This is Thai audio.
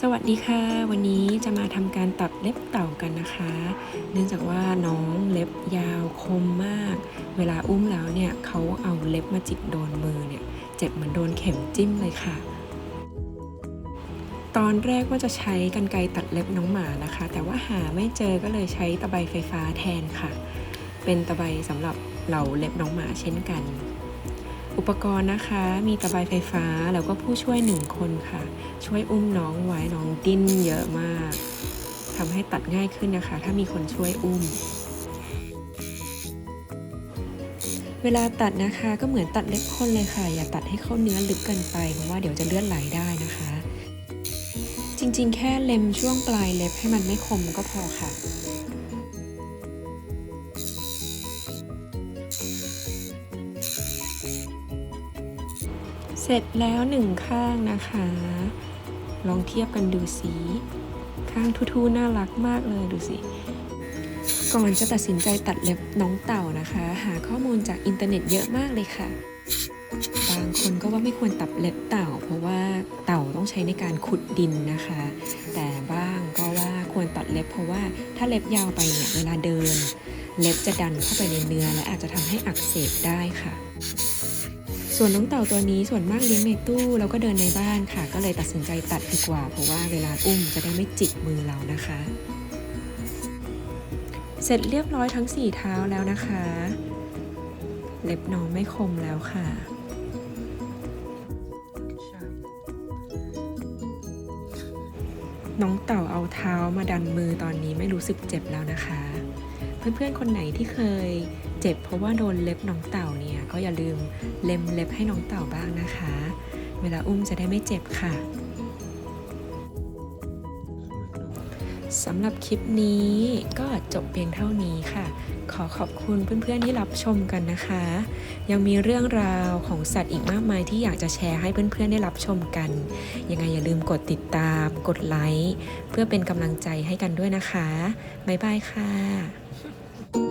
สวัสดีค่ะ วันนี้จะมาทำการตัดเล็บเต่ากันนะคะ เนื่องจากว่าน้องเล็บยาวคมมาก เวลาอุ้มแล้วเนี่ยเขาเอาเล็บมาจิกโดนมือเนี่ยเจ็บเหมือนโดนเข็มจิ้มเลยค่ะ ตอนแรกว่าจะใช้กรรไกรตัดเล็บน้องหมานะคะ แต่ว่าหาไม่เจอก็เลยใช้ตะไบไฟฟ้าแทนค่ะ เป็นตะไบสำหรับเหล่าเล็บน้องหมาเช่นกัน อุปกรณ์นะคะ มีตะไบไฟฟ้าแล้วก็ผู้ช่วยหนึ่งคนค่ะ ช่วยอุ้มน้องไว้น้องดิ้นเยอะมากทำให้ตัดง่ายขึ้นนะคะ ถ้ามีคนช่วยอุ้ม เวลาตัดนะคะก็เหมือนตัดเล็บคนเลยค่ะ อย่าตัดให้เข้าเนื้อลึกเกินไปเพราะว่าเดี๋ยวจะเลือดไหลได้นะคะ จริงๆ แค่เล็มช่วงปลายเล็บให้มันไม่คมก็พอค่ะ เสร็จแล้วหนึ่งข้างนะคะ ลองเทียบกันดูสิ ข้างทูๆน่ารักมากเลยดูสิ ก่อนจะตัดสินใจตัดเล็บน้องเต่านะคะ หาข้อมูลจากอินเทอร์เน็ตเยอะมากเลยค่ะ บางคนก็ว่าไม่ควรตัดเล็บเต่า เพราะว่าเต่าต้องใช้ในการขุดดินนะคะ แต่บ้างก็ว่าควรตัดเล็บ เพราะว่าถ้าเล็บยาวไปเนี่ยเวลาเดิน เล็บจะดันเข้าไปในเนื้อและอาจจะทำให้อักเสบได้ค่ะ ส่วนน้องเต่าตัวนี้ส่วนมากเลี้ยงในตู้แล้วก็เดินในบ้านค่ะ ก็เลยตัดสินใจตัดดีกว่า เพราะว่าเวลาอุ้มจะได้ไม่จิกมือเรานะคะ เสร็จเรียบร้อยทั้งสี่เท้าแล้วนะคะ เล็บน้องไม่คมแล้วค่ะน้องเต่าเอาเท้ามาดันมือตอนนี้ไม่รู้สึกเจ็บแล้วนะคะ เพื่อนๆ คนไหนที่เคยเจ็บเพราะว่าโดนเล็บน้องเต่าเนี่ยก็อย่าลืมเล็มเล็บให้น้องเต่าบ้างนะคะ เวลาอุ้มจะได้ไม่เจ็บค่ะสำหรับคลิปนี้ก็จบเพียงเท่านี้ค่ะ ขอขอบคุณเพื่อนๆที่รับชมกันนะคะ ยังมีเรื่องราวของสัตว์อีกมากมายที่อยากจะแชร์ให้เพื่อนๆได้รับชมกัน ยังไงอย่าลืมกดติดตาม กดไลค์ เพื่อเป็นกำลังใจให้กันด้วยนะคะ บ๊ายบายค่ะ Thank you.